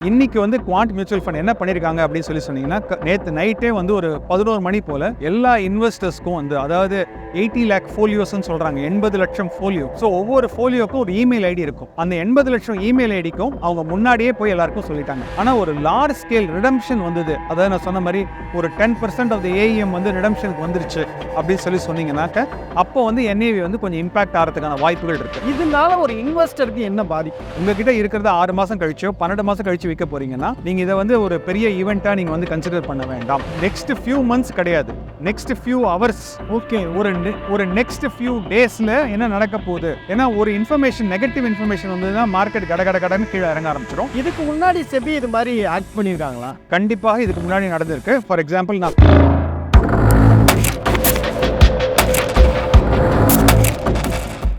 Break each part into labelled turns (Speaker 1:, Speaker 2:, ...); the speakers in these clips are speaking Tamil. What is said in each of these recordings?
Speaker 1: இன்னைக்கு வந்து குவாண்ட் மியூச்சுவல் ஃபண்ட் என்ன பண்ணியிருக்காங்க அப்படின்னு சொல்லி சொன்னீங்கன்னா நேற்று நைட்டே வந்து ஒரு பதினோரு மணி போல எல்லா இன்வெஸ்டர்ஸ்க்கும் வந்து அதாவது எயிட்டி லேக் ஃபோலியோஸ்னு சொல்றாங்க. எண்பது லட்சம் ஃபோலியோ. ஸோ ஒவ்வொரு ஃபோலியோக்கும் ஒரு இமெயில் ஐடி இருக்கும். அந்த எண்பது லட்சம் இமெயில் ஐடிக்கும் அவங்க முன்னாடியே போய் எல்லாருக்கும் சொல்லிட்டாங்க. ஆனால் ஒரு லார்ஜ் ஸ்கேல் ரிடம்ஷன் வந்தது. அதாவது நான் சொன்ன மாதிரி ஒரு ten percent of the AEM வந்து ரிடம்ஷனுக்கு வந்துருச்சு அப்படின்னு சொல்லி சொன்னீங்கன்னாக்க அப்போ வந்து என்ஏவி வந்து கொஞ்சம் இம்பாக்ட் ஆகிறதுக்கான வாய்ப்புகள் இருக்கு.
Speaker 2: இதனால ஒரு இன்வெஸ்டருக்கு என்ன பாதிப்பு?
Speaker 1: உங்ககிட்ட இருக்கிறத ஆறு மாசம் கழிச்சோ பன்னெண்டு மாசம் கழிச்சு விற்க போறீங்கன்னா நீங்க இதை வந்து ஒரு பெரிய ஈவெண்ட்டா நீங்க வந்து கன்சிடர் பண்ண வேண்டாம். நெக்ஸ்ட் ஃபியூ மந்த்ஸ் கிடையாது. நெக்ஸ்ட் ஃபியூ ஹவர்ஸ்
Speaker 2: ஓகே
Speaker 1: ஒரு ne- ஒரு நெக்ஸ்ட் ஃபியூ டேஸ்ல என்ன நடக்க போகுது? ஏன்னா ஒரு இன்ஃபர்மேஷன் நெகட்டிவ் இன்ஃபர்மேஷன் வந்ததுன்னா மார்க்கெட் கட கட கடன்னு கீழே இறங்க ஆரம்பிச்சிடும்
Speaker 2: இதுக்கு முன்னாடி செபி இது மாதிரி ஆக்ட் பண்ணியிருக்காங்களா?
Speaker 1: கண்டிப்பாக இதுக்கு முன்னாடி நடந்திருக்கு. ஃபார் எக்ஸாம்பிள் நான்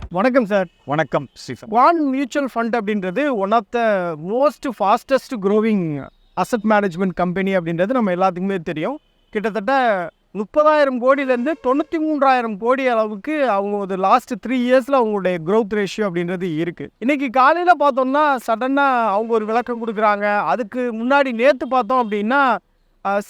Speaker 2: வணக்கம் சார்
Speaker 1: வணக்கம்
Speaker 2: வான் மியூச்சுவல் ஃபண்ட் அப்படின்றது one of the most fastest growing asset management company அப்படின்றது நம்ம எல்லாத்துக்குமே தெரியும். கிட்டத்தட்ட முப்பதாயிரம் கோடியிலேருந்து தொண்ணூற்றி மூன்றாயிரம் கோடி அளவுக்கு அவங்க ஒரு லாஸ்ட் த்ரீ இயர்ஸில் அவங்களுடைய க்ரோத் ரேஷியோ அப்படின்றது இருக்குது இன்றைக்கி காலையில் பார்த்தோம்னா சடனாக அவங்க ஒரு விளக்கம் கொடுக்குறாங்க. அதுக்கு முன்னாடி நேற்று பார்த்தோம் அப்படின்னா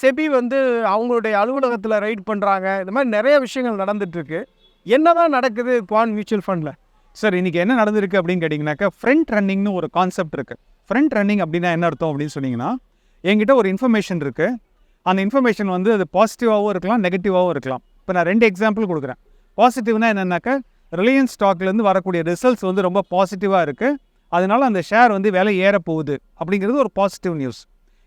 Speaker 2: செபி வந்து அவங்களுடைய அலுவலகத்தில் ரைட் பண்ணுறாங்க இந்த மாதிரி நிறைய விஷயங்கள் நடந்துகிட்ருக்கு என்ன தான் நடக்குது குவான் மியூச்சுவல் ஃபண்டில்?
Speaker 1: சார் இன்றைக்கி என்ன நடந்திருக்கு அப்படின்னு கேட்டிங்கனாக்கா ஃப்ரண்ட் ரன்னிங்னு ஒரு கான்செப்ட் இருக்குது ஃப்ரண்ட் ரன்னிங் அப்படின்னா என்ன அர்த்தம் அப்படின்னு சொன்னீங்கன்னா என்கிட்ட ஒரு இன்ஃபர்மேஷன் இருக்குது அந்த இன்ஃபர்மேஷன் வந்து அது பாசிட்டிவாகவும் இருக்கலாம் நெகட்டிவாகவும் இருக்கலாம். இப்போ நான் ரெண்டு எக்ஸாம்பிள் கொடுக்குறேன். பாசிட்டிவ்னா என்னென்னாக்கா ரிலையன்ஸ் ஸ்டாக்லேருந்து வரக்கூடிய ரிசல்ட்ஸ் வந்து ரொம்ப பாசிட்டிவாக இருக்குது அதனால அந்த ஷேர் வந்து விலை ஏற போகுது அப்படிங்கிறது ஒரு பாசிட்டிவ் நியூஸ்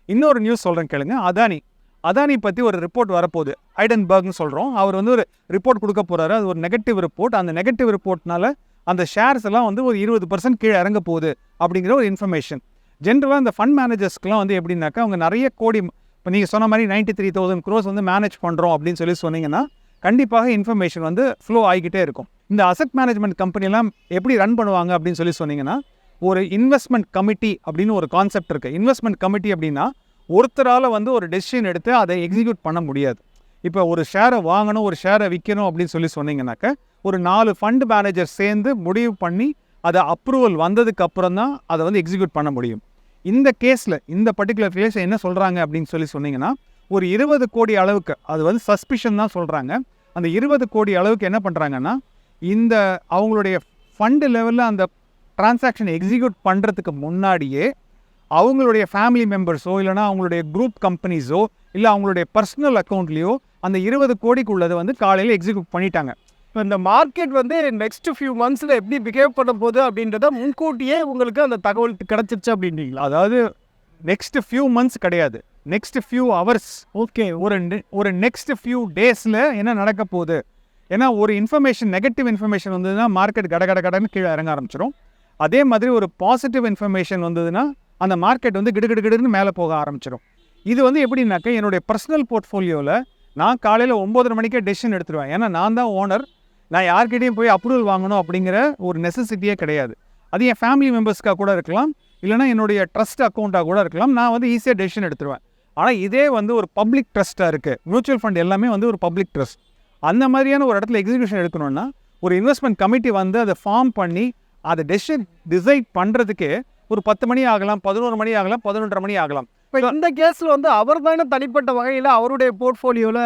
Speaker 1: இன்னொரு நியூஸ் சொல்கிறேன் கேளுங்க. அதானி. அதானி பற்றி ஒரு ரிப்போர்ட் வரப்போகுது. ஐடன்பர்க்னு சொல்கிறோம் அவர் வந்து ஒரு ரிப்போர்ட் கொடுக்க போகிறாரு அது ஒரு நெகட்டிவ் ரிப்போர்ட் அந்த நெகட்டிவ் ரிப்போர்ட்னால அந்த ஷேர்ஸ் எல்லாம் வந்து ஒரு இருபது பர்சன்ட் கீழே இறங்க போகுது அப்படிங்கிற ஒரு இன்ஃபர்மேஷன் ஜென்ரலாக இந்த ஃபண்ட் மேனேஜர்ஸ்க்குலாம் வந்து எப்படின்னாக்கா அவங்க நிறைய கோடி இப்போ நீங்கள் சொன்ன மாதிரி நைன்ட்டி த்ரீ தௌசண்ட் க்ரோஸ் வந்து மேனேஜ் பண்ணுறோம் அப்படின்னு சொல்லி சொன்னீங்கன்னா கண்டிப்பாக இன்ஃபர்மேஷன் வந்து ஃப்ளோ ஆகிக்கிட்டே இருக்கும். இந்த அசட் மேனேஜ்மெண்ட் கம்பெனிலாம் எப்படி ரன் பண்ணுவாங்க அப்படின்னு சொல்லி சொன்னீங்கன்னா ஒரு இன்வெஸ்ட்மெண்ட் கமிட்டி அப்படின்னு ஒரு கான்செப்ட் இருக்குது இன்வெஸ்ட்மெண்ட் கமிட்டி அப்படின்னா ஒருத்தரால் வந்து ஒரு டெசிஷன் எடுத்து அதை எக்ஸிக்யூட் பண்ண முடியாது. இப்போ ஒரு ஷேரை வாங்கணும் ஒரு ஷேரை விற்கணும் அப்படின்னு சொல்லி சொன்னீங்கன்னாக்க ஒரு நாலு ஃபண்ட் மேனேஜர் சேர்ந்து முடிவு பண்ணி அதை அப்ரூவல் வந்ததுக்கு அப்புறம் தான் அதை வந்து எக்ஸிக்யூட் பண்ண முடியும். இந்த கேஸில் இந்த பர்டிகுலர் கேஸ் என்ன சொல்கிறாங்க அப்படின்னு சொல்லி சொன்னீங்கன்னா ஒரு இருபது கோடி அளவுக்கு அது வந்து சஸ்பிஷன் தான் சொல்கிறாங்க அந்த இருபது கோடி அளவுக்கு என்ன பண்ணுறாங்கன்னா இந்த அவங்களுடைய ஃபண்டு லெவலில் அந்த டிரான்சாக்ஷன் எக்ஸிக்யூட் பண்ணுறதுக்கு முன்னாடியே அவங்களுடைய ஃபேமிலி மெம்பர்ஸோ இல்லைனா அவங்களுடைய குரூப் கம்பெனிஸோ இல்லை அவங்களுடைய பர்சனல் அக்கௌண்ட்லேயோ அந்த இருபது கோடிக்குள்ளதை வந்து காலையில் எக்ஸிக்யூட் பண்ணிட்டாங்க.
Speaker 2: இந்த மார்க்கெட் வந்து நெக்ஸ்ட் ஃபியூ மந்த்ஸில் எப்படி பிஹேவ் பண்ண போகுது அப்படின்றத முன்கூட்டியே உங்களுக்கு அந்த தகவல் கிடைச்சிருச்சு அப்படின்றீங்களா?
Speaker 1: அதாவது நெக்ஸ்ட் ஃபியூ மந்த்ஸ் கிடையாது. நெக்ஸ்ட் ஃபியூ ஹவர்ஸ்
Speaker 2: ஓகே
Speaker 1: ஒரு ஒரு நெக்ஸ்ட் ஃபியூ டேஸில் என்ன நடக்க போகுது? ஏன்னா ஒரு இன்ஃபர்மேஷன் நெகட்டிவ் இன்ஃபர்மேஷன் வந்ததுன்னா மார்க்கெட் கட கட கடன்னு கீழே இறங்க ஆரம்பிச்சிடும் அதே மாதிரி ஒரு பாசிட்டிவ் இன்ஃபர்மேஷன் வந்ததுன்னா அந்த மார்க்கெட் வந்து கிடு கிடு கிடுன்னு மேலே போக ஆரம்பிச்சிடும் இது வந்து எப்படின்னாக்கா என்னுடைய பர்சனல் போர்ட்ஃபோலியோவில் நான் காலையில் ஒம்போதரை மணிக்கே டெசிஷன் எடுத்துருவேன். ஏன்னா நான் தான் ஓனர் நான் யார்கிட்டயும் போய் அப்ரூவல் வாங்கணும் அப்படிங்கிற ஒரு நெசசிட்டியே கிடையாது. அது என் ஃபேமிலி மெம்பர்ஸ்க்காக கூட இருக்கலாம் இல்லைனா என்னுடைய ட்ரஸ்ட் அக்கௌண்ட்டாக கூட இருக்கலாம். நான் வந்து ஈஸியாக டெசிஷன் எடுத்துருவேன். ஆனால் இதே வந்து ஒரு பப்ளிக் ட்ரஸ்ட்டாக இருக்குது மியூச்சுவல் ஃபண்ட் எல்லாமே வந்து ஒரு பப்ளிக் ட்ரஸ்ட் அந்த மாதிரியான ஒரு இடத்துல எக்ஸிகியூஷன் எடுக்கணும்னா ஒரு இன்வெஸ்ட்மெண்ட் கமிட்டி வந்து அதை ஃபார்ம் பண்ணி அதை டெசிஷன் டிசைட் பண்ணுறதுக்கு ஒரு பத்து மணி ஆகலாம் பதினோரு மணி ஆகலாம் பதினொன்றரை மணி ஆகலாம்.
Speaker 2: இப்போ இந்த கேஸில் வந்து அவர் தானே தனிப்பட்ட வகையில் அவருடைய போர்ட்ஃபோலியோவில்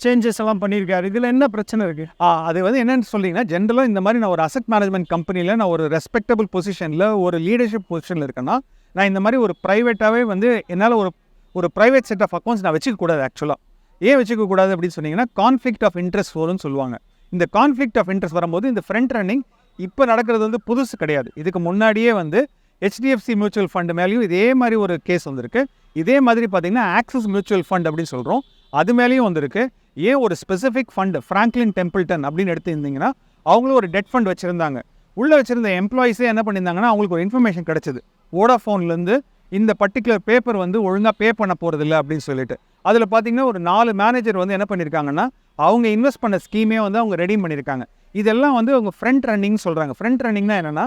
Speaker 2: சேஞ்சஸ் எல்லாம் பண்ணியிருக்காரு. இதில் என்ன பிரச்சனை இருக்குது
Speaker 1: ஆ, அது வந்து என்னென்னு சொல்லிங்கன்னா ஜென்ரலாக இந்த மாதிரி நான் ஒரு அசட் மேனேஜ்மெண்ட் கம்பெனியில் நான் ஒரு ரெஸ்பெக்டபிள் பொசிஷனில் ஒரு லீடர்ஷிப் பொசிஷனில் இருக்கேன்னா நான் இந்த மாதிரி ஒரு ப்ரைவேட்டாகவே வந்து என்னால் ஒரு ஒரு ப்ரைவேட் செட் ஆஃப் அக்கௌண்ட்ஸ் நான் வச்சுக்க கூடாது ஆக்சுவலாக ஏன் வச்சுக்கக்கூடாது அப்படின்னு சொன்னீங்கன்னா கான்ஃப்ளிக்ட் ஆஃப் இன்ட்ரெஸ்ட் வரும்னு சொல்லுவாங்க. இந்த கான்ஃப்ளிக்ட் ஆஃப் இன்ட்ரெஸ்ட் வரும்போது இந்த ஃப்ரண்ட் ரன்னிங் இப்போ நடக்கிறது வந்து புதுசு கிடையாது. இதுக்கு முன்னாடியே வந்து ஹெச்டிஎஃப்சி மியூச்சுவல் ஃபண்ட் மேலேயும் இதே மாதிரி ஒரு கேஸ் வந்திருக்கு. இதே மாதிரி பார்த்தீங்கன்னா ஆக்சிஸ் மியூச்சுவல் ஃபண்ட் அப்படின்னு சொல்கிறோம் அது மேலேயும் வந்திருக்கு. ஏன் ஒரு ஸ்பெசிஃபிக் ஃபண்டு ஃப்ராங்க்லின் டெம்பிள்டன் அப்படின்னு எடுத்துருந்தீங்கன்னா அவங்களும் ஒரு டெட் ஃபண்ட் வச்சுருந்தாங்க. உள்ளே வச்சுருந்த எம்ப்ளாயிஸே என்ன பண்ணியிருந்தாங்கன்னா அவங்களுக்கு ஒரு இன்ஃபர்மேஷன் கிடச்சிது. வோடாஃபோன்லேருந்து இந்த பர்டிகுலர் பேப்பர் வந்து ஒழுங்காக பே பண்ண போகிறதில்ல அப்படின்னு சொல்லிட்டு. அதில் பார்த்தீங்கன்னா ஒரு நாலு மேனேஜர் வந்து என்ன பண்ணியிருக்காங்கன்னா அவங்க இன்வெஸ்ட் பண்ண ஸ்கீமே வந்து அவங்க ரெடி பண்ணியிருக்காங்க. இதெல்லாம் வந்து அவங்க ஃப்ரண்ட் ரன்னிங்னு சொல்கிறாங்க ஃப்ரண்ட் ரன்னிங்னா என்னென்னா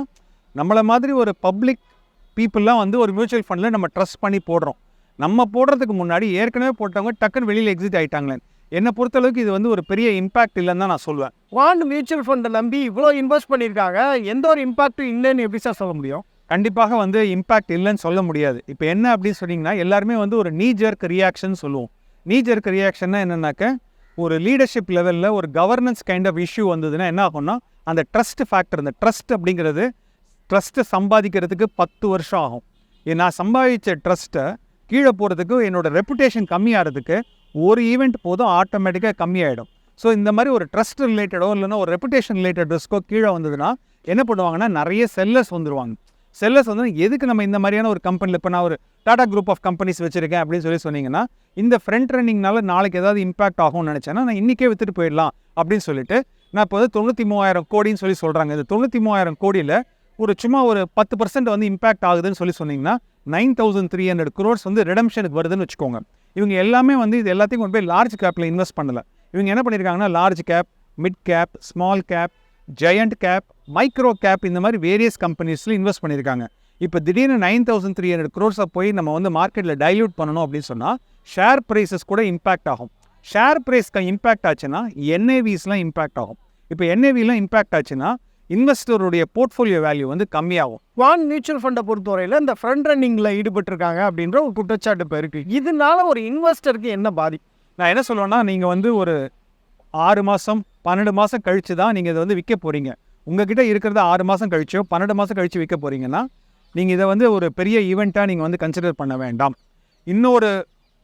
Speaker 1: நம்மளை மாதிரி ஒரு பப்ளிக் பீப்புளெலாம் வந்து ஒரு மியூச்சுவல் ஃபண்டில் நம்ம ட்ரஸ்ட் பண்ணி போடுறோம். நம்ம போடுறதுக்கு முன்னாடி ஏற்கனவே போட்டவங்க டக்குன்னு வெளியில் எக்ஸிட் ஆகிட்டாங்களே என்னை பொறுத்தளவுக்கு இது வந்து ஒரு பெரிய இம்பாக்ட் இல்லைன்னு தான் நான் சொல்லுவேன்
Speaker 2: வாண்ட் மியூச்சுவல் ஃபண்டை நம்பி இவ்வளோ இன்வெஸ்ட் பண்ணியிருக்காங்க எந்த ஒரு இம்பாக்ட்டும் இல்லைன்னு எப்படி சார் சொல்ல முடியும்?
Speaker 1: கண்டிப்பாக வந்து இம்பேக்ட் இல்லைன்னு சொல்ல முடியாது. இப்போ என்ன அப்படின்னு சொன்னீங்கன்னா எல்லாருமே வந்து ஒரு நீ ஜெர்க் ரியாக்ஷன் சொல்லுவோம். நீ ஜெர்க் ரியாக்ஷன்னா என்னன்னாக்க ஒரு லீடர்ஷிப் லெவலில் ஒரு கவர்னன்ஸ் கைண்ட் ஆஃப் இஷ்யூ வந்ததுன்னா என்ன ஆகும்னா அந்த ட்ரஸ்ட் ஃபேக்டர் இந்த ட்ரஸ்ட் அப்படிங்கிறது ட்ரஸ்ட்டை சம்பாதிக்கிறதுக்கு பத்து வருஷம் ஆகும். நான் சம்பாதிச்ச ட்ரஸ்ட்டை கீழே போகிறதுக்கு என்னோட ரெப்புடேஷன் கம்மியாகிறதுக்கு ஒரு ஈவெண்ட் போதும் ஆட்டோமேட்டிக்காக கம்மியாயிடும். ஸோ இந்த மாதிரி ஒரு ட்ரஸ்ட் ரிலேட்டடோ இல்லைன்னா ஒரு ரெப்புடேஷன் ரிலேட்டட் ரிஸ்க்கோ கீழே வந்ததுன்னா என்ன பண்ணுவாங்கன்னா நிறைய செல்லர்ஸ் வந்துருவாங்க. செல்லர்ஸ் வந்து எதுக்கு நம்ம இந்த மாதிரியான ஒரு கம்பெனியில் இப்போ நான் ஒரு டாடா குரூப் ஆஃப் கம்பெனிஸ் வச்சுருக்கேன் அப்படின்னு சொல்லி சொன்னீங்கன்னா இந்த ஃப்ரண்ட் ரன்னிங்னால நாளைக்கு ஏதாவது இம்பாக்ட் ஆகும்னு நினச்சேன்னா நான் இன்றைக்கே வித்துட்டு போயிடலாம் அப்படின்னு சொல்லிட்டு நான் இப்போ வந்து தொண்ணூற்றி மூவாயிரம் கோடின்னு சொல்லி சொல்கிறாங்க இந்த தொண்ணூற்றி மூவாயிரம் கோடியில் ஒரு சும்மா ஒரு பத்து பர்சன்ட் வந்து இம்பாக்ட் ஆகுதுன்னு சொல்லி சொன்னீங்கன்னா nine thousand three hundred crores வந்து ரிடம்ஷனுக்கு வருதுன்னு வச்சுக்கோங்க. இவங்க எல்லாமே வந்து இது எல்லாத்தையும் கொண்டு போய் லார்ஜ் கேப்பில் இன்வெஸ்ட் பண்ணல. இவங்க என்ன பண்ணியிருக்காங்கன்னா large cap mid cap small cap giant cap micro cap இந்த மாதிரி வேரியஸ் கம்பெனிஸில் இன்வெஸ்ட் பண்ணியிருக்காங்க இப்போ திடீர்னு நைன் தௌசண்ட் த்ரீ ஹண்ட்ரட் க்ரோர்ஸை போய் நம்ம வந்து மார்க்கெட்டில் டைல்யூட் பண்ணணும் அப்படின்னு சொன்னால் ஷேர் ப்ரைஸஸ் கூட இம்பாக்ட் ஆகும். ஷேர் ப்ரைஸ்க்கு இம்பாக்ட் ஆச்சுன்னா என்ஏவிஸ்லாம் இம்பாக்ட் ஆகும். இப்போ என்ஏவிலாம் இம்பாக்ட் ஆச்சுன்னா இன்வெஸ்டருடைய போர்ட்ஃபோலியோ வேல்யூ வந்து கம்மியாகும்.
Speaker 2: குவான் மியூச்சுவல் ஃபண்டை பொறுத்தவரையில் இந்த ஃப்ரண்ட் ரன்னிங்கில் ஈடுபட்டிருக்காங்க அப்படின்ற ஒரு குற்றச்சாட்டு இப்போ இருக்குது இதனால ஒரு இன்வெஸ்டருக்கு என்ன பாதிப்பு
Speaker 1: நான் என்ன சொல்லுவேன்னா நீங்கள் வந்து ஒரு ஆறு மாதம் பன்னெண்டு மாதம் கழிச்சு தான் நீங்கள் இதை வந்து விற்க போகிறீங்க உங்ககிட்ட இருக்கிறத ஆறு மாதம் கழிச்சோ பன்னெண்டு மாதம் கழிச்சு விற்க போகிறீங்கன்னா நீங்கள் இதை வந்து ஒரு பெரிய ஈவெண்ட்டாக நீங்கள் வந்து கன்சிடர் பண்ண வேண்டாம். இன்னொரு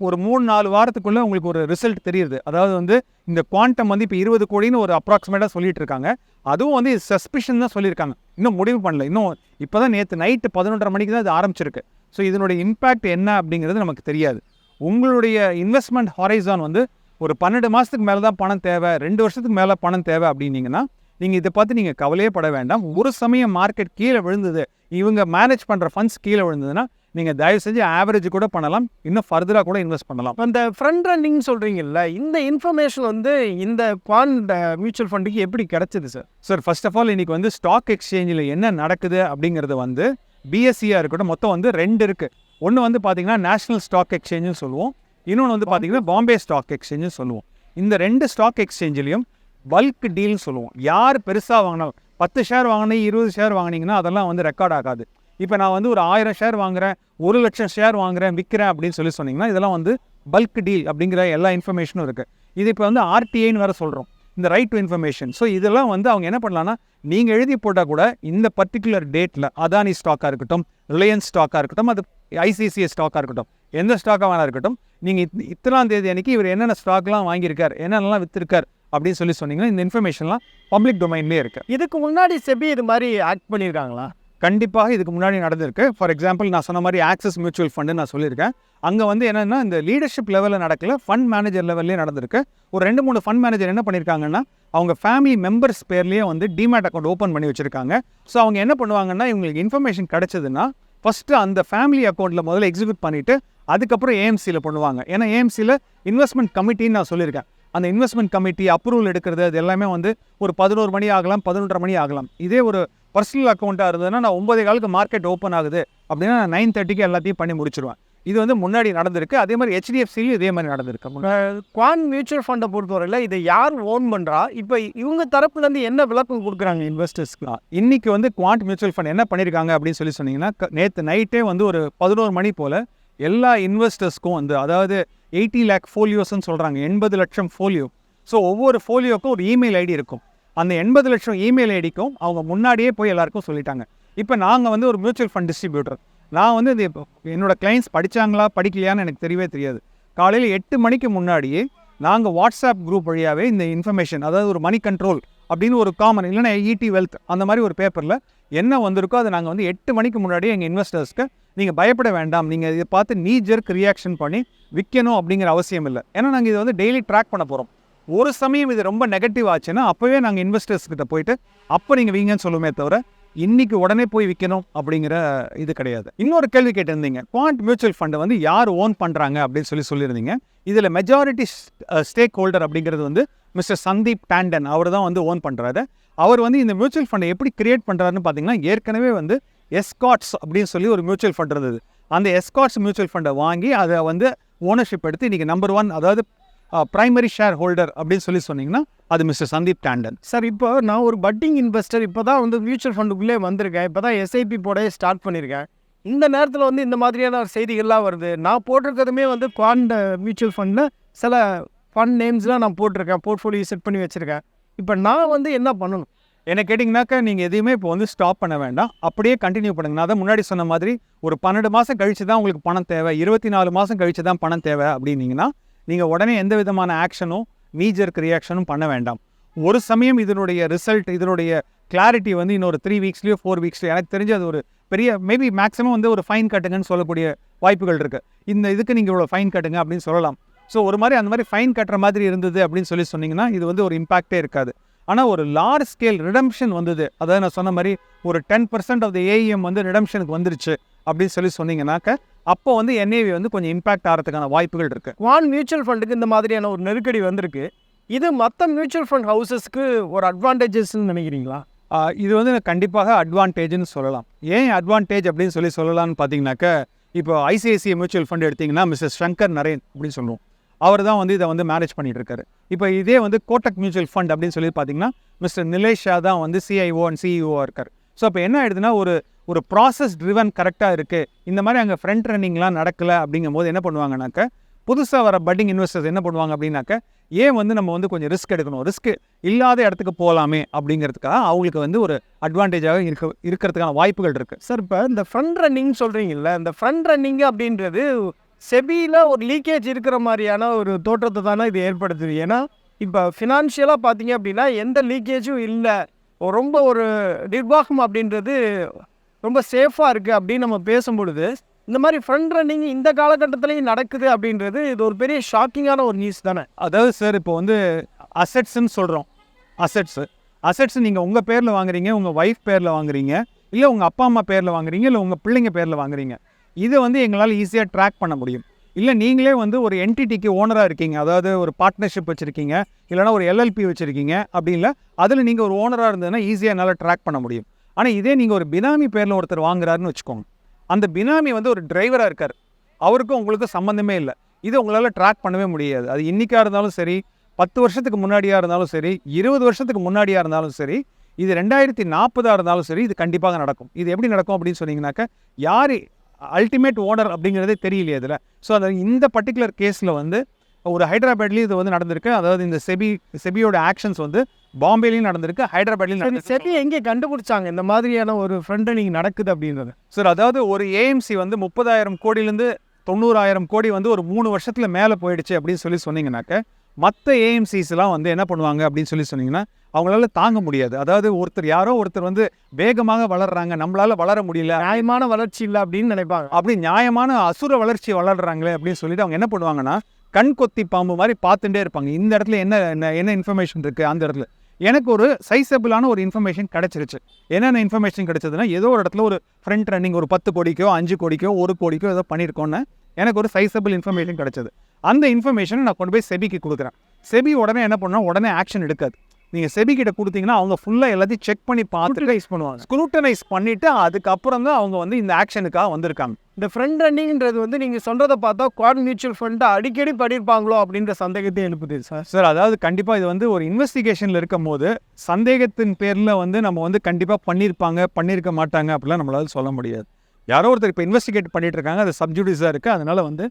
Speaker 1: ஒரு மூணு நாலு வாரத்துக்குள்ளே உங்களுக்கு ஒரு ரிசல்ட் தெரியுது. அதாவது வந்து இந்த குவாண்டம் வந்து இப்போ இருபது கோடின்னு ஒரு அப்ராக்சிமேட்டாக சொல்லிட்டு இருக்காங்க. அதுவும் வந்து சஸ்பிஷன் தான் சொல்லியிருக்காங்க. இன்னும் முடிவு பண்ணல. இன்னும் இப்போ தான் நேற்று நைட்டு பதினொன்றரை மணிக்கு தான் இது ஆரம்பிச்சிருக்கு. ஸோ இதனுடைய இம்பேக்ட் என்ன அப்படிங்கிறது நமக்கு தெரியாது. உங்களுடைய இன்வெஸ்ட்மெண்ட் ஹாரைசான் வந்து ஒரு பன்னெண்டு மாதத்துக்கு மேலே தான் பணம் தேவை ரெண்டு வருஷத்துக்கு மேலே பணம் தேவை அப்படின்னீங்கன்னா நீங்கள் இதை பார்த்து நீங்கள் கவலையே பட வேண்டாம். ஒரு சமயம் மார்க்கெட் கீழே விழுந்தது இவங்க மேனேஜ் பண்ணுற ஃபண்ட்ஸ் கீழே விழுந்ததுன்னா நீங்கள் தயவு செஞ்சு ஆவரேஜ் கூட பண்ணலாம். இன்னும் ஃபர்தராக கூட இன்வெஸ்ட் பண்ணலாம்.
Speaker 2: இந்த ஃப்ரண்ட் ரன்னிங் சொல்கிறீங்கல்ல இந்த இன்ஃபர்மேஷன் வந்து இந்த குவான் மியூச்சுவல் ஃபண்டுக்கு எப்படி கிடைச்சது sir
Speaker 1: sir first of all இன்னைக்கு வந்து ஸ்டாக் எக்ஸ்சேஞ்சில் என்ன நடக்குது அப்படிங்கிறது வந்து பிஎஸ்சியாக இருக்கட்டும் மொத்தம் வந்து ரெண்டு இருக்குது ஒன்று வந்து பார்த்தீங்கன்னா நேஷனல் ஸ்டாக் எக்ஸ்சேஞ்சுன்னு சொல்லுவோம். இன்னொன்று வந்து பார்த்தீங்கன்னா பாம்பே ஸ்டாக் எக்ஸ்சேஞ்சுன்னு சொல்லுவோம். இந்த ரெண்டு ஸ்டாக் எக்ஸ்சேஞ்சிலையும் பல்க் டீல்னு சொல்லுவோம். யார் பெருசாக வாங்கினாலும் பத்து ஷேர் வாங்கினீங்க இருபது ஷேர் வாங்கினீங்கன்னா அதெல்லாம் வந்து ரெக்கார்ட் ஆகாது. இப்போ நான் வந்து ஒரு ஆயிரம் ஷேர் வாங்குறேன் ஒரு லட்சம் ஷேர் வாங்குறேன் விற்கிறேன் அப்படின்னு சொல்லி சொன்னீங்கன்னா இதெல்லாம் வந்து பல்க் டீல் அப்படிங்கிற எல்லா இன்ஃபர்மேஷனும் இருக்குது இது இப்போ வந்து ஆர்டிஐன்னு வேறு சொல்கிறோம் இந்த ரைட் டு இன்ஃபர்மேஷன் ஸோ இதெல்லாம் வந்து அவங்க என்ன பண்ணலான்னா நீங்கள் எழுதி போட்டால் கூட இந்த பர்டிகுலர் டேட்டில் அதானி ஸ்டாக்காக இருக்கட்டும் ரிலையன்ஸ் ஸ்டாக்காக இருக்கட்டும் அது ஐசிசிஐ ஸ்டாக்காக இருக்கட்டும் எந்த ஸ்டாக்காக வேணா இருக்கட்டும் நீங்கள் இத் இத்தனாம் தேதி அன்றைக்கி இவர் என்னென்ன ஸ்டாக்லாம் வாங்கியிருக்கார் என்னென்னலாம் விற்றுருக்கார் அப்படின்னு சொல்லி சொன்னீங்கன்னா இந்த இன்ஃபர்மேஷன்லாம் பப்ளிக் டொமைன்லேயே இருக்குது
Speaker 2: இதுக்கு முன்னாடி செபி இது மாதிரி ஆக்ட் பண்ணியிருக்காங்களா?
Speaker 1: கண்டிப்பாக இதுக்கு முன்னாடி நடந்திருக்கு. ஃபார் எக்ஸாம்பிள் நான் சொன்ன மாதிரி ஆக்சஸ் மியூச்சுவல் ஃபண்டு நான் சொல்லியிருக்கேன். அங்கே வந்து என்னென்னா இந்த லீடர்ஷிப் லெவலில் நடக்கல ஃபண்ட் மேனேஜர் லெவல்லே நடந்திருக்கு. ஒரு ரெண்டு மூணு ஃபண்ட் மேனேஜர் என்ன பண்ணியிருக்காங்கன்னா அவங்க ஃபேமிலி மெம்பர்ஸ் பேர்லேயே வந்து டிமேட் அக்கௌண்ட் ஓப்பன் பண்ணி வச்சுருக்காங்க. ஸோ அவங்க என்ன பண்ணுவாங்கன்னா இவங்களுக்கு இன்ஃபர்மேஷன் கிடச்சதுன்னா ஃபஸ்ட்டு அந்த ஃபேமிலி அக்கௌண்ட்டில் முதல்ல எக்ஸிக்யூட் பண்ணிவிட்டு அதுக்கப்புறம் ஏஎம்சியில் பண்ணுவாங்க. ஏன்னா ஏஎம்சியில் இன்வெஸ்ட்மெண்ட் கமிட்டின்னு நான் சொல்லியிருக்கேன். அந்த இன்வெஸ்ட்மெண்ட் கமிட்டி அப்ரூவல் எடுக்கிறது அது எல்லாமே வந்து ஒரு பதினோரு மணி ஆகலாம் பதினொன்றரை மணி ஆகலாம். இதே ஒரு பர்சனல் அக்கௌண்ட்டாக இருந்ததுன்னா நான் ஒன்பதே காலுக்கு மார்க்கெட் ஓப்பன் ஆகுது அப்படின்னா நான் நைன் தேர்ட்டிக்கு எல்லாத்தையும் பண்ணி முடிச்சிருவேன். இது வந்து முன்னாடி நடந்திருக்கு. அதே மாதிரி ஹெச்டிஎஃப்சிலையும் இதே மாதிரி நடந்திருக்கு.
Speaker 2: குவான் மியூச்சுவல் ஃபண்டை பொறுத்தவரையில் இதை யார் ஓன் பண்ணுறா இப்போ இவங்க தரப்புலேருந்து என்ன விளக்கம் கொடுக்குறாங்க இன்வெஸ்டர்ஸ்க்கு
Speaker 1: ஆ, இன்னைக்கு வந்து குவாண்ட் மியூச்சுவல் ஃபண்ட் என்ன பண்ணியிருக்காங்க அப்படின்னு சொல்லி சொன்னீங்கன்னா நேற்று நைட்டே வந்து ஒரு பதினோரு மணி போல் எல்லா இன்வெஸ்டர்ஸ்க்கும் வந்து அதாவது எயிட்டி லேக் ஃபோலியோஸ்ன்னு சொல்கிறாங்க எண்பது லட்சம் ஃபோலியோ ஸோ ஒவ்வொரு ஃபோலியோக்கும் ஒரு இமெயில் ஐடி இருக்கும். அந்த எண்பது லட்சம் இமெயில் ஐடிக்கும் அவங்க முன்னாடியே போய் எல்லாருக்கும் சொல்லிட்டாங்க. இப்போ நாங்கள் வந்து ஒரு மியூச்சுவல் ஃபண்ட் டிஸ்ட்ரிபியூட்டர் நான் வந்து இது இப்போ கிளைண்ட்ஸ் படிச்சாங்களா படிக்கலையான்னு எனக்கு தெரியவே தெரியாது. காலையில் எட்டு மணிக்கு முன்னாடியே நாங்கள் வாட்ஸ்அப் குரூப் வழியாகவே இந்த இன்ஃபர்மேஷன் அதாவது ஒரு மணி கண்ட்ரோல் அப்படின்னு ஒரு காமன் இல்லைனா இடி வெல்த் அந்த மாதிரி ஒரு பேப்பரில் என்ன வந்திருக்கோ அதை நாங்கள் வந்து எட்டு மணிக்கு முன்னாடியே எங்கள் இன்வெஸ்டர்ஸ்க்கு நீங்கள் பயப்பட வேண்டாம். நீங்கள் இதை பார்த்து நீ ஜெர்க் ரியாக்ஷன் பண்ணி விற்கணும் அப்படிங்கிற அவசியம் இல்லை. ஏன்னா நாங்கள் இதை வந்து டெய்லி ட்ராக் பண்ண போகிறோம் ஒரு சமயம் இது ரொம்ப நெகட்டிவ் ஆச்சுன்னா அப்போவே நாங்கள் இன்வெஸ்டர்ஸ் கிட்ட போயிட்டு அப்போ நீங்கள் வீங்கன்னு சொல்லுமே தவிர இன்னைக்கு உடனே போய் விற்கணும் அப்படிங்கிற இது கிடையாது. இன்னொரு கேள்வி கேட்டிருந்தீங்க. குவாண்ட் மியூச்சுவல் ஃபண்டை வந்து யார் ஓன் பண்ணுறாங்க அப்படின்னு சொல்லி சொல்லியிருந்தீங்க. இதில் மெஜாரிட்டி ஸ்டேக் ஹோல்டர் அப்படிங்கிறது வந்து மிஸ்டர் சந்தீப் டாண்டன் அவர் தான் வந்து ஓன் பண்ணுறாரு அவர் வந்து இந்த மியூச்சுவல் ஃபண்டை எப்படி கிரியேட் பண்ணுறாருன்னு பார்த்தீங்கன்னா ஏற்கனவே வந்து எஸ்காட்ஸ் அப்படின்னு சொல்லி ஒரு மியூச்சுவல் ஃபண்ட் இருந்தது. அந்த எஸ்காட்ஸ் மியூச்சுவல் ஃபண்டை வாங்கி அதை வந்து ஓனர்ஷிப் எடுத்து இன்றைக்கி நம்பர் ஒன் அதாவது ப்ரைமரி ஷேர் ஹோல்டர் அப்படின்னு சொல்லி சொன்னீங்கன்னா அது மிஸ்டர் சந்தீப் டாண்டன்.
Speaker 2: சார் இப்போ நான் ஒரு பட்டிங் இன்வெஸ்டர் இப்போ தான் வந்து மியூச்சுவல் ஃபண்டுக்குள்ளே வந்திருக்கேன். இப்போ தான் எஸ்ஐபி போடவே ஸ்டார்ட் பண்ணியிருக்கேன் இந்த நேரத்தில் வந்து இந்த மாதிரியான செய்திகள்லாம் வருது. நான் போட்டிருக்கிறதுமே வந்து குவாண்ட மியூச்சுவல் ஃபண்டில் சில ஃபண்ட் நேம்ஸ்லாம் நான் போட்டிருக்கேன். போர்ட்ஃபோலியோ செட் பண்ணி வச்சுருக்கேன். இப்போ நான் வந்து என்ன பண்ணணும்?
Speaker 1: என்ன கேட்டிங்கனாக்கா நீங்கள் எதையுமே இப்போ வந்து ஸ்டாப் பண்ண வேண்டாம். அப்படியே கண்டினியூ பண்ணுங்க. நான் தான் முன்னாடி சொன்ன மாதிரி ஒரு பன்னெண்டு மாதம் கழிச்சு தான் உங்களுக்கு பணம் தேவை. இருபத்தி நாலு மாதம் கழிச்சு தான் பணம் தேவை அப்படின்னீங்கன்னா நீங்கள் உடனே எந்த விதமான ஆக்ஷனும் மீஜர்க் ரியாக்ஷனும் பண்ண வேண்டாம். ஒரு சமயம் இதனுடைய ரிசல்ட் இதனுடைய கிளாரிட்டி வந்து இன்னொரு த்ரீ வீக்ஸ்லேயோ ஃபோர் வீக்ஸ்லையோ எனக்கு தெரிஞ்சு அது ஒரு பெரிய மேபி மேக்ஸிமம் வந்து ஒரு ஃபைன் கட்டுங்கன்னு சொல்லக்கூடிய வாய்ப்புகள் இருக்குது இந்த இதுக்கு நீங்கள் இவ்வளோ ஃபைன் கட்டுங்க அப்படின்னு சொல்லலாம். ஸோ ஒரு மாதிரி அந்த மாதிரி ஃபைன் கட்டுற மாதிரி இருந்தது அப்படின்னு சொல்லி சொன்னீங்கன்னா இது வந்து ஒரு இம்பாக்டே இருக்காது. ஆனால் ஒரு லார்ஜ் ஸ்கேல் ரிடம்ஷன் வந்தது. அதாவது நான் சொன்ன மாதிரி ஒரு ten percent of the AEM வந்து ரிடம்ஷனுக்கு வந்துருச்சு. அப்படின்னு சொல்லி சொன்னீங்கன்னாக்க அப்போ வந்து என்ஏவி வந்து கொஞ்சம் இம்பாக்ட் ஆகிறதுக்கான வாய்ப்புகள் இருக்குது
Speaker 2: குவான் மியூச்சுவல் ஃபண்டுக்கு இந்த மாதிரியான ஒரு நெருக்கடி வந்திருக்கு. இது மற்ற மியூச்சுவல் ஃபண்ட் ஹவுசஸ்க்கு ஒரு அட்வான்டேஜஸ்ன்னு நினைக்கிறீங்களா?
Speaker 1: இது வந்து கண்டிப்பாக அட்வான்டேஜ்னு சொல்லலாம். ஏன் அட்வான்டேஜ் அப்படின்னு சொல்லி சொல்லலாம்னு பார்த்தீங்கன்னாக்க இப்போ ஐசிஐசிஐ மியூச்சுவல் ஃபண்ட் எடுத்தீங்கன்னா மிஸ்டர் சங்கர் நரேன் அப்படின்னு சொல்லுவோம். அவர் தான் வந்து இதை வந்து மேனேஜ் பண்ணிட்டு இருக்காரு இப்போ இதே வந்து கோட்டக் மியூச்சுவல் ஃபண்ட் அப்படின்னு சொல்லி பார்த்தீங்கன்னா மிஸ்டர் நிலேஷ் தான் வந்து சிஐஓ அண்ட் சிஇஓவாக இருக்கார். ஸோ அப்போ என்ன ஆயிடுதுன்னா ஒரு ஒரு ப்ராசஸ் ட்ரிவன் கரெக்டாக இருக்குது இந்த மாதிரி அங்கே ஃப்ரண்ட் ரன்னிங்லாம் நடக்கலை அப்படிங்கும் போது என்ன பண்ணுவாங்கனாக்க புதுசாக வர பட்டிங் இன்வெஸ்டர்ஸ் என்ன பண்ணுவாங்க அப்படின்னாக்க ஏன் வந்து நம்ம வந்து கொஞ்சம் ரிஸ்க் எடுக்கணும். ரிஸ்க் இல்லாத இடத்துக்கு போகலாமே அப்படிங்கிறதுக்காக அவங்களுக்கு வந்து ஒரு அட்வான்டேஜாக இருக்க இருக்கிறதுக்கான வாய்ப்புகள் இருக்குது
Speaker 2: சார் இப்போ இந்த ஃப்ரண்ட் ரன்னிங் சொல்கிறீங்கல்ல இந்த ஃப்ரண்ட் ரன்னிங் அப்படின்றது செபியில் ஒரு லீக்கேஜ் இருக்கிற மாதிரியான ஒரு தோற்றத்தை தானே இது ஏற்படுத்துது. ஏன்னா இப்போ ஃபினான்ஷியலாக பார்த்தீங்க அப்படின்னா எந்த லீக்கேஜும் இல்லை. ரொம்ப ஒரு நிர்வாகம் அப்படின்றது ரொம்ப சேஃபாக இருக்குது அப்படின்னு நம்ம பேசும்பொழுது இந்த மாதிரி ஃப்ரண்ட் ரன்னிங் இந்த காலகட்டத்திலையும் நடக்குது அப்படின்றது இது ஒரு பெரிய ஷாக்கிங்கான ஒரு நியூஸ் தானே?
Speaker 1: அதாவது சார் இப்போ வந்து அசெட்ஸ்ன்னு சொல்கிறோம் அசெட்ஸு அசட்ஸ் நீங்கள் உங்கள் பேரில் வாங்குறீங்க உங்கள் ஒய்ஃப் பேரில் வாங்குறீங்க இல்லை உங்கள் அப்பா அம்மா பேரில் வாங்குறீங்க இல்லை உங்கள் பிள்ளைங்க பேரில் வாங்குறீங்க. இதை வந்து எங்களால் ஈஸியாக ட்ராக் பண்ண முடியும். இல்லை நீங்களே வந்து ஒரு என்டிட்டிக்கு ஓனராக இருக்கீங்க. அதாவது ஒரு பார்ட்னர்ஷிப் வச்சுருக்கீங்க இல்லைனா ஒரு எல்எல்பி வச்சுருக்கீங்க அப்படி இல்லை அதில் நீங்கள் ஒரு ஓனராக இருந்ததுன்னா ஈஸியாக என்னால் ட்ராக் பண்ண முடியும். ஆனால் இதே நீங்கள் ஒரு பினாமி பேரில் ஒருத்தர் வாங்குறாருன்னு வச்சுக்கோங்க. அந்த பினாமி வந்து ஒரு டிரைவராக இருக்கார். அவருக்கும் உங்களுக்கும் சம்மந்தமே இல்லை. இது உங்களால் ட்ராக் பண்ணவே முடியாது. அது இன்றைக்காக இருந்தாலும் சரி பத்து வருஷத்துக்கு முன்னாடியாக இருந்தாலும் சரி இருபது வருஷத்துக்கு முன்னாடியாக இருந்தாலும் சரி இது ரெண்டாயிரத்தி நாற்பதாக இருந்தாலும் சரி இது கண்டிப்பாக நடக்கும். இது எப்படி நடக்கும் அப்படின்னு சொன்னீங்கன்னாக்க யார் அல்டிமேட் ஓனர் அப்படிங்கிறதே தெரியலையே இதில் ஸோ அந்த இந்த பர்டிகுலர் கேஸில் வந்து ஒரு ஹைதராபாத்லேயும் இது வந்து நடந்திருக்கு. அதாவது இந்த செபி செபியோட ஆக்ஷன்ஸ் வந்து பாம்பேலையும் நடந்திருக்கு ஹைதராபாத்லையும் நடந்திருக்கு.
Speaker 2: செபி எங்கே கண்டுபிடிச்சாங்க? இந்த மாதிரியான ஒரு ஃப்ரண்ட் ரன்னிங் நடக்குது அப்படின்றது.
Speaker 1: சார் அதாவது ஒரு ஏஎம்சி வந்து முப்பதாயிரம் கோடியிலேருந்து தொண்ணூறாயிரம் கோடி வந்து ஒரு மூணு வருஷத்தில் மேலே போயிடுச்சு அப்படின்னு சொல்லி சொன்னீங்கன்னாக்க மற்ற ஏஎம்சிஸ்லாம் வந்து என்ன பண்ணுவாங்க அப்படின்னு சொல்லி சொன்னீங்கன்னா அவங்களால தாங்க முடியாது. அதாவது ஒருத்தர் யாரோ ஒருத்தர் வந்து வேகமாக வளர்றாங்க நம்மளால வளர முடியல.
Speaker 2: நியாயமான வளர்ச்சி இல்லை அப்படின்னு நினைப்பாங்க.
Speaker 1: அப்படி நியாயமான அசுர வளர்ச்சி வளர்றாங்களே அப்படின்னு சொல்லிட்டு அவங்க என்ன பண்ணுவாங்கன்னா கண் கொத்தி பாம்பு மாதிரி பார்த்துட்டே இருப்பாங்க. இந்த இடத்துல என்ன என்ன- என்ன இன்ஃபர்மேஷன் இருக்குது அந்த இடத்துல. எனக்கு ஒரு சைஸபிளான ஒரு இன்ஃபர்மேஷன் கிடச்சிருச்சு. என்னென்ன இன்ஃபர்மேஷன் கிடச்சதுன்னா ஏதோ ஒரு இடத்துல ஒரு ஃப்ரண்ட் ரன்னிங் ஒரு பத்து கோடிக்கோ அஞ்சு கோடிக்கோ ஒரு கோடிக்கோ ஏதோ பண்ணியிருக்கோன்னு எனக்கு ஒரு சைஸபிள் இன்ஃபர்மேஷன் கிடச்சது. அந்த இன்ஃபர்மேஷனை நான் கொண்டு போய் செபிக்கு கொடுக்குறேன். செபி உடனே என்ன பண்ணால் உடனே ஆக்ஷன் எடுக்காது. நீங்கள் செபி கிட்ட கொடுத்தீங்கன்னா அவங்க ஃபுல்லாக எல்லாத்தையும் செக் பண்ணி பார்த்துட்டு
Speaker 2: பண்ணுவாங்க.
Speaker 1: ஸ்க்ரூட்டனைஸ் பண்ணிவிட்டு அதுக்கப்புறம் தான் அவங்க வந்து இந்த ஆக்ஷனுக்காக வந்திருக்காங்க.
Speaker 2: இந்த ஃப்ரண்ட் ரன்னிங்ன்றது வந்து நீங்கள் சொல்கிறத பார்த்தா குவாட் மியூச்சுவல் ஃபண்டை அடிக்கடி பண்ணியிருப்பாங்களோ அப்படின்ற சந்தேகத்தை எழுப்புது சார்.
Speaker 1: சார் அதாவது கண்டிப்பாக இது வந்து ஒரு இன்வெஸ்டிகேஷனில் இருக்கும் போது சந்தேகத்தின் பேரில் வந்து நம்ம வந்து கண்டிப்பாக பண்ணியிருப்பாங்க பண்ணியிருக்க மாட்டாங்க அப்படிலாம் நம்மளால சொல்ல முடியாது. யாரோ ஒருத்தர் இப்போ இன்வெஸ்டிகேட் பண்ணிட்டு இருக்காங்க அது சப்ஜுடிஸாக இருக்குது அதனால வந்து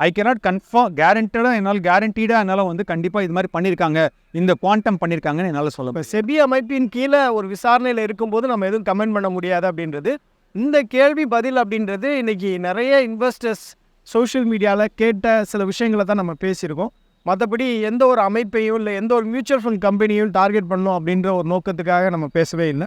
Speaker 1: ஐ கேனாட் கன்ஃபார்ம் கேரண்டடாக என்னால் கேரண்டீடாக என்னால் வந்து கண்டிப்பாக இது மாதிரி பண்ணியிருக்காங்க இந்த குவாண்டம் பண்ணியிருக்காங்கன்னு என்னால் சொல்ல
Speaker 2: இப்போ செபி அமைப்பின் கீழே ஒரு விசாரணையில் இருக்கும்போது நம்ம எதுவும் கமெண்ட் பண்ண முடியாது அப்படின்றது. இந்த கேள்வி பதில் அப்படின்றது இன்றைக்கி நிறைய இன்வெஸ்டர்ஸ் சோஷியல் மீடியாவில் கேட்ட சில விஷயங்களை தான் நம்ம பேசியிருக்கோம். மற்றபடி எந்த ஒரு அமைப்பையும் இல்லை எந்த ஒரு மியூச்சுவல் ஃபண்ட் கம்பெனியும் டார்கெட் பண்ணணும் அப்படின்ற ஒரு நோக்கத்துக்காக நம்ம பேசவே இல்லை.